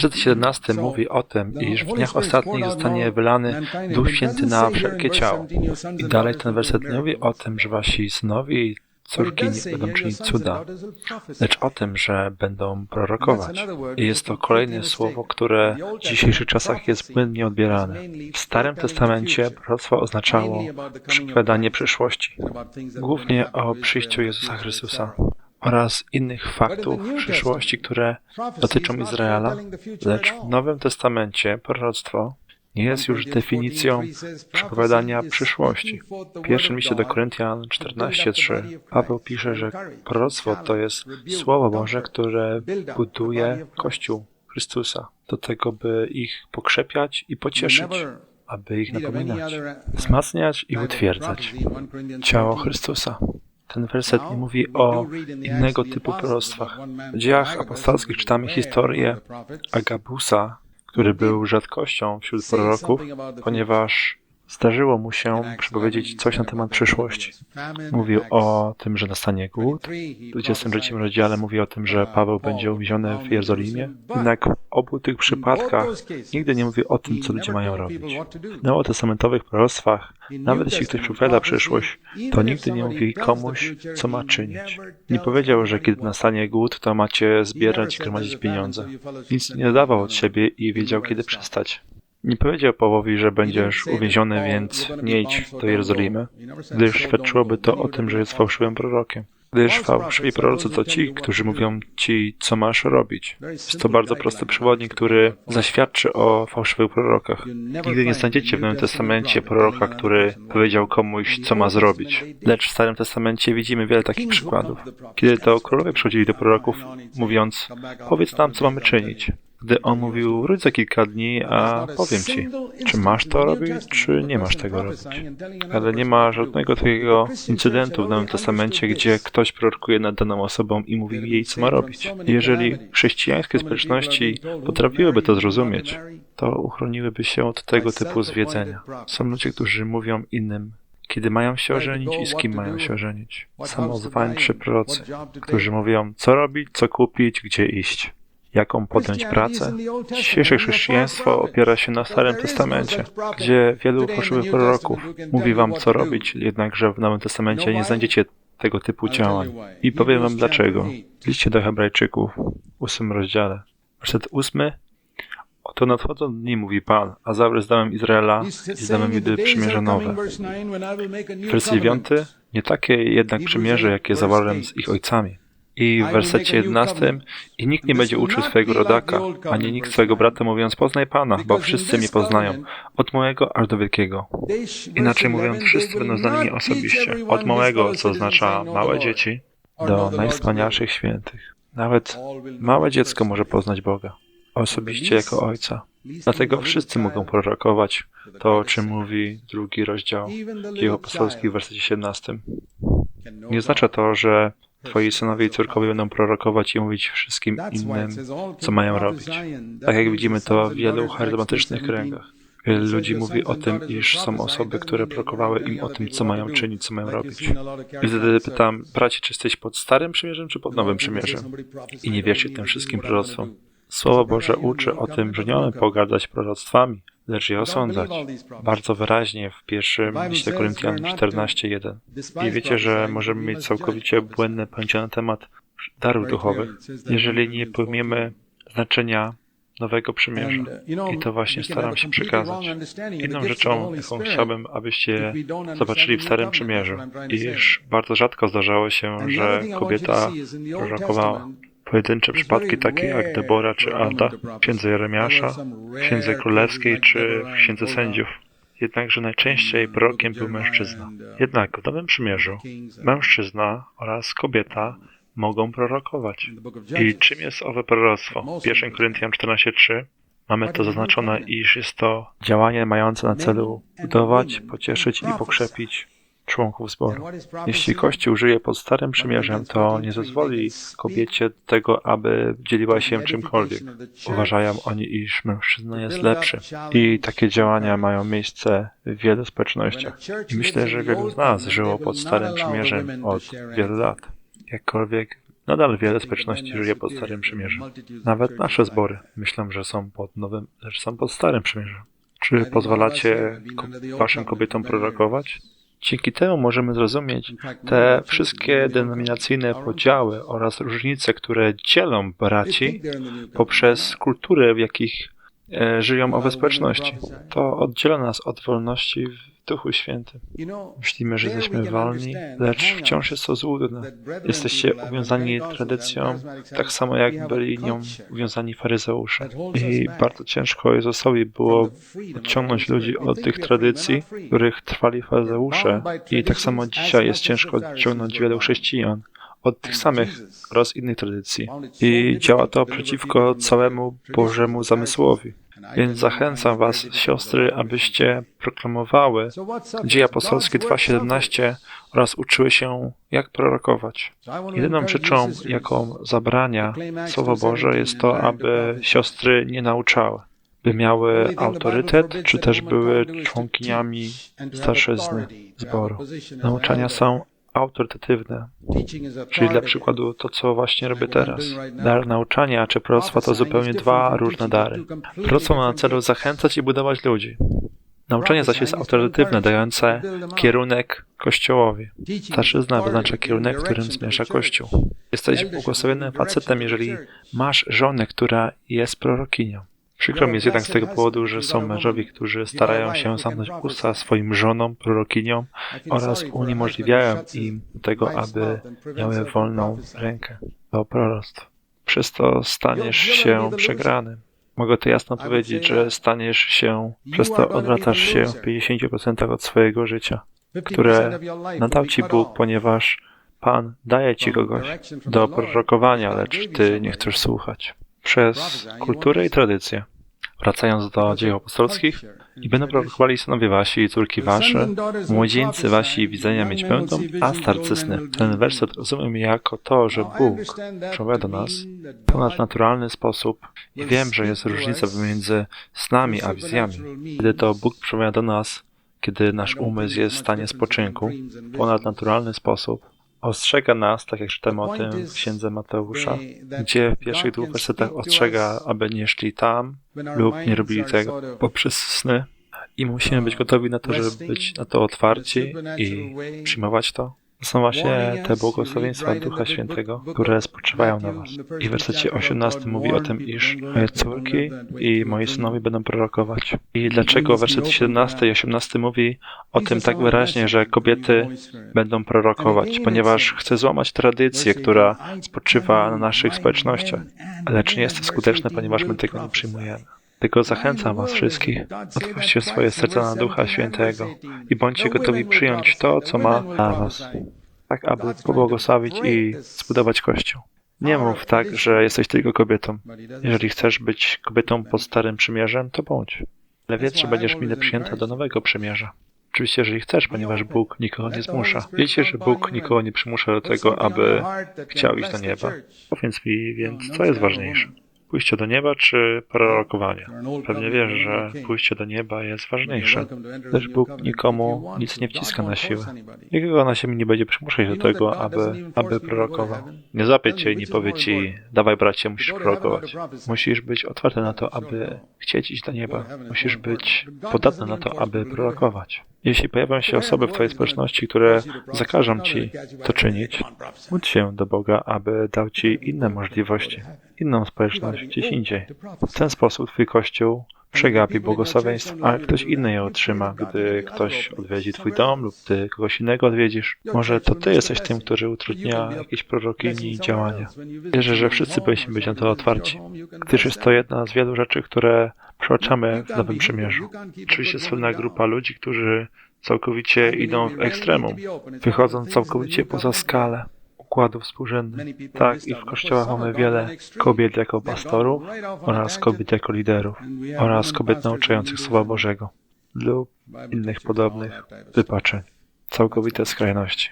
Werset 17 mówi o tym, iż w dniach ostatnich zostanie wylany Duch Święty na wszelkie ciało. I dalej ten werset mówi o tym, że wasi synowie i córki nie będą czynić cuda, lecz o tym, że będą prorokować. I jest to kolejne słowo, które w dzisiejszych czasach jest błędnie odbierane. W Starym Testamencie proroctwo oznaczało przepowiadanie przyszłości, głównie o przyjściu Jezusa Chrystusa oraz innych faktów przyszłości, które dotyczą Izraela, lecz w Nowym Testamencie proroctwo nie jest już definicją przepowiadania przyszłości. W pierwszym liście do Koryntian 14:3 Paweł pisze, że proroctwo to jest Słowo Boże, które buduje Kościół Chrystusa do tego, by ich pokrzepiać i pocieszyć, aby ich napominać, wzmacniać i utwierdzać. Ciało Chrystusa. Ten werset nie mówi o innego typu proroctwach. W dziejach apostolskich czytamy historię Agabusa, który był rzadkością wśród proroków, ponieważ zdarzyło mu się przepowiedzieć coś na temat przyszłości. Mówił o tym, że nastanie głód. W 23 rozdziale mówi o tym, że Paweł będzie uwięziony w Jerozolimie. Jednak w obu tych przypadkach nigdy nie mówi o tym, co ludzie mają robić. W nowotestamentowych proroctwach, nawet jeśli ktoś przepowiada przyszłość, to nigdy nie mówi komuś, co ma czynić. Nie powiedział, że kiedy nastanie głód, to macie zbierać i gromadzić pieniądze. Nic nie dawał od siebie i wiedział, kiedy przestać. Nie powiedział Pawłowi, że będziesz uwięziony, więc nie idź do Jerozolimy, gdyż świadczyłoby to o tym, że jest fałszywym prorokiem. Gdyż fałszywi prorocy to ci, którzy mówią ci, co masz robić. Jest to bardzo prosty przewodnik, który zaświadczy o fałszywych prorokach. Nigdy nie znajdziecie w Nowym Testamencie proroka, który powiedział komuś, co ma zrobić. Lecz w Starym Testamencie widzimy wiele takich przykładów. Kiedy to królowie przychodzili do proroków, mówiąc, powiedz nam, co mamy czynić. Gdy on mówił, wróć za kilka dni, a powiem ci, czy masz to robić, czy nie masz tego robić. Ale nie ma żadnego takiego incydentu w Nowym Testamencie, gdzie ktoś prorokuje nad daną osobą i mówi jej, co ma robić. Jeżeli chrześcijańskie społeczności potrafiłyby to zrozumieć, to uchroniłyby się od tego typu zwiedzenia. Są ludzie, którzy mówią innym, kiedy mają się ożenić i z kim mają się ożenić. Samozwańczy prorocy, którzy mówią, co robić, co kupić, gdzie iść jaką podjąć pracę. Dzisiejsze chrześcijaństwo opiera się na Starym Testamencie, gdzie wielu fałszywych proroków mówi wam, co robić, jednakże w Nowym Testamencie nie znajdziecie tego typu działań. I powiem wam dlaczego. W liście do Hebrajczyków, ósmym rozdziale, werset ósmy. Oto nadchodzą dni, mówi Pan, a zawry z domem Izraela i z domem Judy przymierze nowe. Werset dziewiąty. Nie takie jednak przymierze, jakie zawarłem z ich ojcami i w wersecie 11 i nikt nie będzie uczył swojego rodaka, ani nikt swojego brata mówiąc poznaj Pana, bo wszyscy mnie poznają, od małego aż do wielkiego. Inaczej mówiąc, wszyscy będą znani osobiście, od małego, co oznacza małe dzieci, do najwspanialszych świętych. Nawet małe dziecko może poznać Boga, osobiście jako Ojca. Dlatego wszyscy mogą prorokować to, o czym mówi drugi rozdział Dzieł Apostolskich w wersecie 17. Nie oznacza to, że Twoi synowie i córkowie będą prorokować i mówić wszystkim innym, co mają robić. Tak jak widzimy to w wielu charyzmatycznych kręgach. Wielu ludzi mówi o tym, iż są osoby, które prorokowały im o tym, co mają czynić, co mają robić. I wtedy pytam, bracie, czy jesteś pod Starym Przymierzem, czy pod Nowym Przymierzem? I nie wierzcie tym wszystkim proroctwom. Słowo Boże uczy o tym, że nie mamy pogardać proroctwami, lecz je osądzać. Bardzo wyraźnie w pierwszym liście Koryntian 14.1. I wiecie, że możemy mieć całkowicie błędne pojęcie na temat darów duchowych, jeżeli nie pojmiemy znaczenia Nowego Przymierza. I to właśnie staram się przekazać. Inną rzeczą, jaką chciałbym, abyście zobaczyli w Starym Przymierzu, iż bardzo rzadko zdarzało się, że kobieta prorokowała. Pojedyncze przypadki takie jak Debora czy Ada, w księdze Jeremiasza, w księdze królewskiej czy w księdze sędziów. Jednakże najczęściej prorokiem był mężczyzna. Jednak w Nowym Przymierzu mężczyzna oraz kobieta mogą prorokować. I czym jest owe proroctwo? W 1 Koryntian 14:3 mamy to zaznaczone, iż jest to działanie mające na celu budować, pocieszyć i pokrzepić członków zboru. Jeśli Kościół żyje pod Starym Przymierzem, to nie zezwoli kobiecie tego, aby dzieliła się czymkolwiek. Uważają oni, iż mężczyzna jest lepszy. I takie działania mają miejsce w wielu społecznościach. I myślę, że wielu z nas żyło pod Starym Przymierzem od wielu lat. Jakkolwiek Nadal wiele społeczności żyje pod Starym Przymierzem. Nawet nasze zbory myślą, że są pod nowym, lecz są pod Starym Przymierzem. Czy pozwalacie ko- waszym kobietom prorokować? Dzięki temu możemy zrozumieć te wszystkie denominacyjne podziały oraz różnice, które dzielą braci poprzez kultury, w jakich żyją owe społeczności. To oddziela nas od wolności w Duchu Świętym. Myślimy, że jesteśmy wolni, lecz wciąż jest to złudne. Jesteście uwiązani tradycją, tak samo jak byli nią uwiązani faryzeusze. I bardzo ciężko Jezusowi było odciągnąć ludzi od tych tradycji, których trwali faryzeusze. I tak samo dzisiaj jest ciężko odciągnąć wielu chrześcijan od tych samych oraz innych tradycji. I działa to przeciwko całemu Bożemu zamysłowi. Więc zachęcam Was, siostry, abyście proklamowały Dzieje Apostolskie 2.17 oraz uczyły się, jak prorokować. Jedyną rzeczą, jaką zabrania Słowo Boże, jest to, aby siostry nie nauczały, by miały autorytet, czy też były członkiniami starszyzny zboru. Nauczania są autorytatywne, czyli dla przykładu to, co właśnie robię teraz. Dar nauczania czy proroctwa to zupełnie dwa różne dary. Proroctwo ma na celu zachęcać i budować ludzi. Nauczanie zaś jest autorytatywne, dające kierunek Kościołowi. Starszyzna wyznacza kierunek, w którym zmierza Kościół. Jesteś błogosławionym facetem, jeżeli masz żonę, która jest prorokinią. Przykro mi jest jednak z tego powodu, że są mężowie, którzy starają się zamknąć usta swoim żonom, prorokiniom oraz uniemożliwiają im tego, aby miały wolną rękę do proroctw. Przez to staniesz się przegranym. Mogę to jasno powiedzieć, że staniesz się, przez to odwracasz się w 50% od swojego życia, które nadał ci Bóg, ponieważ Pan daje ci kogoś do prorokowania, lecz ty nie chcesz słuchać. Przez kulturę i tradycję. Wracając do dzieł apostolskich, i będą prorokowali synowie wasi i córki wasze, młodzieńcy wasi widzenia mieć będą, a starcy sny. Ten werset rozumiem jako to, że Bóg przemawia do nas w ponadnaturalny sposób i wiem, że jest różnica pomiędzy snami a wizjami. Kiedy to Bóg przemawia do nas, kiedy nasz umysł jest w stanie spoczynku, w ponadnaturalny sposób, ostrzega nas, tak jak czytamy o tym w księdze Mateusza, gdzie w pierwszych dwóch wersetach ostrzega, aby nie szli tam lub nie robili tego poprzez sny. I musimy być gotowi na to, żeby być na to otwarci i przyjmować to. To są właśnie te błogosławieństwa Ducha Świętego, które spoczywają na Was. I w wersecie 18 mówi o tym, iż moje córki i moi synowie będą prorokować. I dlaczego werset 17 i 18 mówi o tym tak wyraźnie, że kobiety będą prorokować, ponieważ chce złamać tradycję, która spoczywa na naszych społecznościach. Lecz nie jest to skuteczne, ponieważ my tego nie przyjmujemy. Tylko zachęcam Was wszystkich, otwórzcie swoje serca na Ducha Świętego i bądźcie gotowi przyjąć to, co ma dla Was, tak aby pobłogosławić i zbudować Kościół. Nie mów tak, że jesteś tylko kobietą. Jeżeli chcesz być kobietą pod Starym Przymierzem, to bądź. Ale wiedz, że będziesz mile przyjęta do Nowego Przymierza. Oczywiście, jeżeli chcesz, ponieważ Bóg nikogo nie zmusza. Wiecie, że Bóg nikogo nie przymusza do tego, aby chciał iść do nieba. Powiedz mi więc, co jest ważniejsze? Pójście do nieba czy prorokowanie? Pewnie wiesz, że pójście do nieba jest ważniejsze. Lecz Bóg nikomu nic nie wciska na siłę. Nikogo na siebie nie będzie przymuszać do tego, aby, aby prorokował. Nie złapie cię i nie powie ci, dawaj bracie, musisz prorokować. Musisz być otwarty na to, aby chcieć iść do nieba. Musisz być podatny na to, aby prorokować. Jeśli pojawią się osoby w Twojej społeczności, które zakażą Ci to czynić, módl się do Boga, aby dał Ci inne możliwości, inną społeczność gdzieś indziej. W ten sposób Twój Kościół przegapi błogosławieństw, a ktoś inny je otrzyma, gdy ktoś odwiedzi Twój dom lub Ty kogoś innego odwiedzisz. Może to Ty jesteś tym, który utrudnia jakieś prorokini i działania. Wierzę, że wszyscy powinniśmy być na to otwarci, gdyż jest to jedna z wielu rzeczy, które przeoczamy w Nowym Przymierzu. Oczywiście jest pewna grupa ludzi, którzy całkowicie idą w ekstremum, wychodząc całkowicie poza skalę układów współrzędnych. Tak, i w kościołach mamy wiele kobiet jako pastorów oraz kobiet jako liderów oraz kobiet nauczających Słowa Bożego lub innych podobnych wypaczeń. Całkowite skrajności.